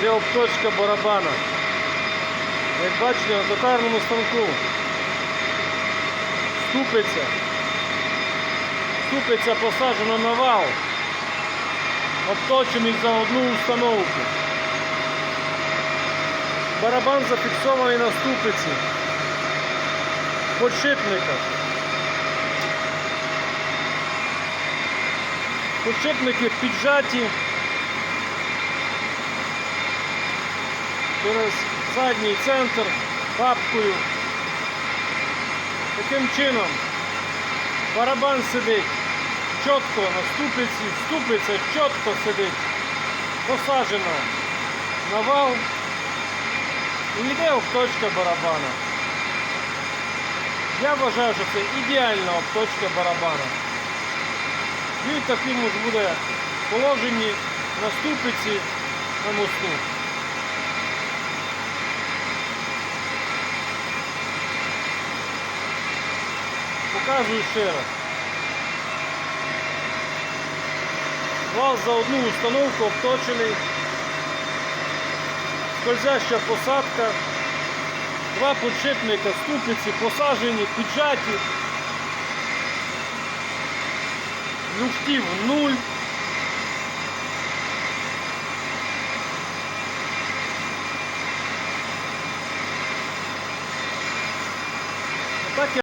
Де обточка барабана. Як бачите, на токарному станку. Ступиця. Ступиця посаджена на вал. Обточений за одну установку. Барабан зафіксований на ступиці. Подшипниках. Подшипники піджаті. Через задній центр папкою. Таким чином барабан сидить чітко на ступиці, ступиця чітко сидить, посаджена на вал і йде обточка барабана. Я вважаю, що це ідеальна обточка барабана. Він таким ж буде положені на ступиці на мосту. Показую ще раз. Вал за одну установку обточений, скользяща посадка, два подшипника, ступиці, посажені, піджаті, люфтів нуль. Так я